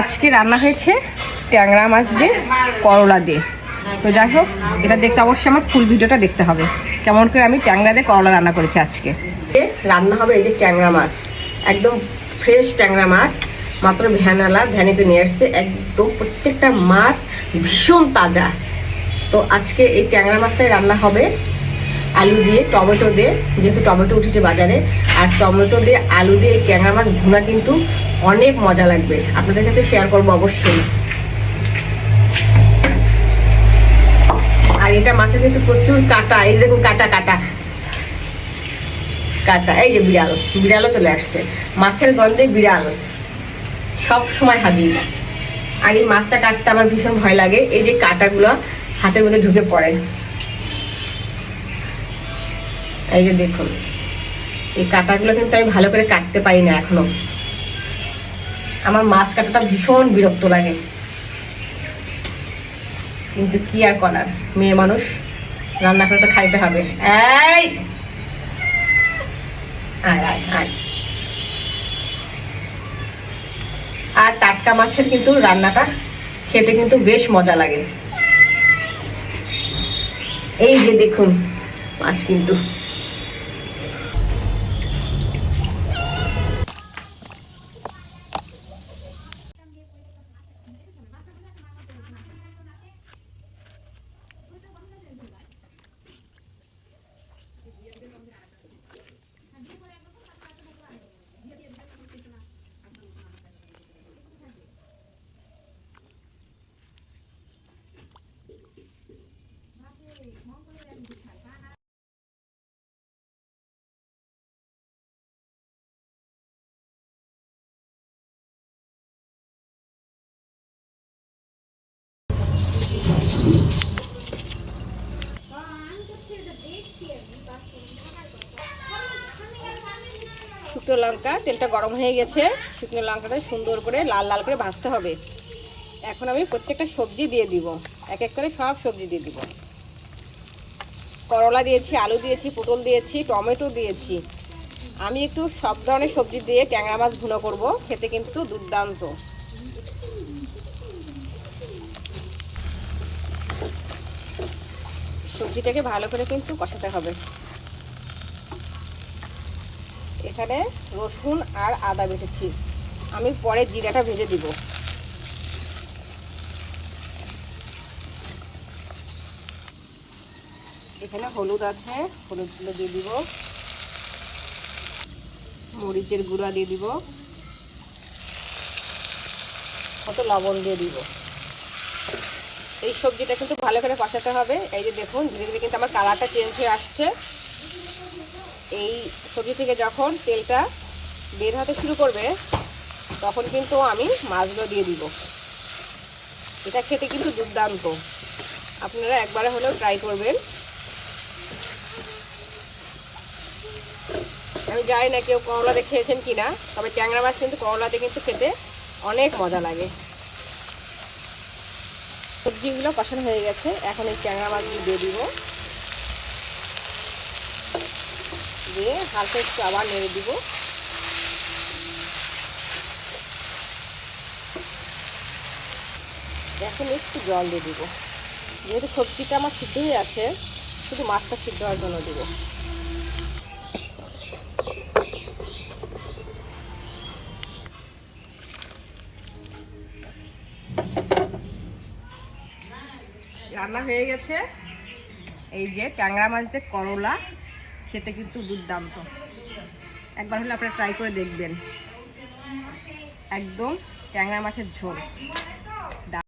আজকে রান্না হয়েছে ট্যাংরা মাছ দিয়ে, করলা দিয়ে। তো যাই হোক, এটা দেখতে অবশ্যই আমার ফুল ভিডিওটা দেখতে হবে। কেমন করে আমি ট্যাংরা দিয়ে করলা রান্না করেছি আজকে। রান্না হবে এই যে ট্যাংরা মাছ। একদম ফ্রেশ ট্যাংরা মাছ, মাত্র ভ্যানালা, ভ্যানিতে নিয়ে আসছে একদম প্রত্যেকটা মাছ ভীষণ তাজা। তো আজকে এই ট্যাংরা মাছটাই রান্না হবে। আলু দিয়ে, টমেটো দিয়ে, যেহেতু টমেটো উঠেছে বাজারে, আর টমেটো দিয়ে আলু দিয়ে ট্যাঙা মাছ ভুনা কিন্তু অনেক মজা লাগবে। আপনাদের সাথে শেয়ার করব অবশ্যই। আর এটা মাছের কিন্তু প্রচুর কাটা। এই দেখুন কাটা কাটা। কাটা, এই যে বিড়াল, বিড়ালও চলে আসছে। মাছের গন্ধে বিড়াল। সব সময় হাজির। আর এই মাছটা কাটতে আমার ভীষণ ভয় লাগে। এই যে কাটাগুলো হাতের মধ্যে ঢুকে পড়ে। এই যে দেখুন, এই কাটাগুলো কিন্তু আমি ভালো করে কাটতে পারি না এখনও। আমার মাছ কাটাটা ভীষণ বিরক্ত লাগে। কিন্তু কি আর করার? মেয়ে মানুষ, রান্না করে তো খাইতে হবে। এই! আয় আয় আর টাটকা মাছের কিন্তু রান্নাটা খেতে কিন্তু বেশ মজা লাগে। এই যে দেখুন, মাছ কিন্তু। শুকনো লঙ্কা, তেলটা গরম হয়ে গেছে। শুকনো লঙ্কাটা সুন্দর করে লাল লাল করে ভাজতে হবে। এখন আমি প্রত্যেকটা সবজি দিয়ে দিব। এক এক করে সব সবজি দিয়ে দিব। করলা দিয়েছি, আলু দিয়েছি, পটল দিয়েছি, টমেটো দিয়েছি। আমি একটু সব ধরনের সবজি দিয়ে ট্যাংরা মাছ ভুনো করব। খেতে কিন্তু দুর্দান্ত। সবজিটাকে ভালো করে কিন্তু কষাতে হবে। এখানে রসুন আর আদা বেটেছি। আমি পরে জিরাটা ভেজে দিব। এখানে হলুদ আছে হলুদগুলো দিয়ে দিব। মরিচের গুঁড়া দিয়ে দিব। কত লবণ দিয়ে দিব। এই সবজিটা কিন্তু ভালো করে কষাতে হবে। এই যে দেখুন, ধীরে ধীরে কিন্তু আমার কালারটা চেঞ্জ হয়ে আসছে। এই সবজি থেকে যখন তেলটা বের হতে শুরু করবে, তখন কিন্তু আমি মাছগুলো দিয়ে দিব। এটা খেতে কিন্তু দুর্দান্ত। আপনারা একবারে হলেও ট্রাই করবেন। আমি জানি না কেউ করলাতে খেয়েছেন কিনা, তবে ট্যাংরা মাছ কিন্তু করলাতে কিন্তু খেতে অনেক মজা লাগে। সবজিগুলো কষানো হয়ে গেছে। এখন এই ট্যাংরা মাছগুলো দিয়ে দিব। দিয়ে হালকা একটু আবার নেড়ে দিব। এখন একটু জল দিয়ে দিব। যেহেতু সবজিটা আমার সিদ্ধ হয়ে আছে, শুধু মাছটা সিদ্ধ হওয়ার জন্য দিব। রান্না হয়ে গেছে। এই যে ট্যাংরা মাছতে করলা, খেতে কিন্তু দুর্দান্ত। একবার হলে আপনারা ট্রাই করে দেখবেন। একদম ট্যাংরা মাছের ঝোল।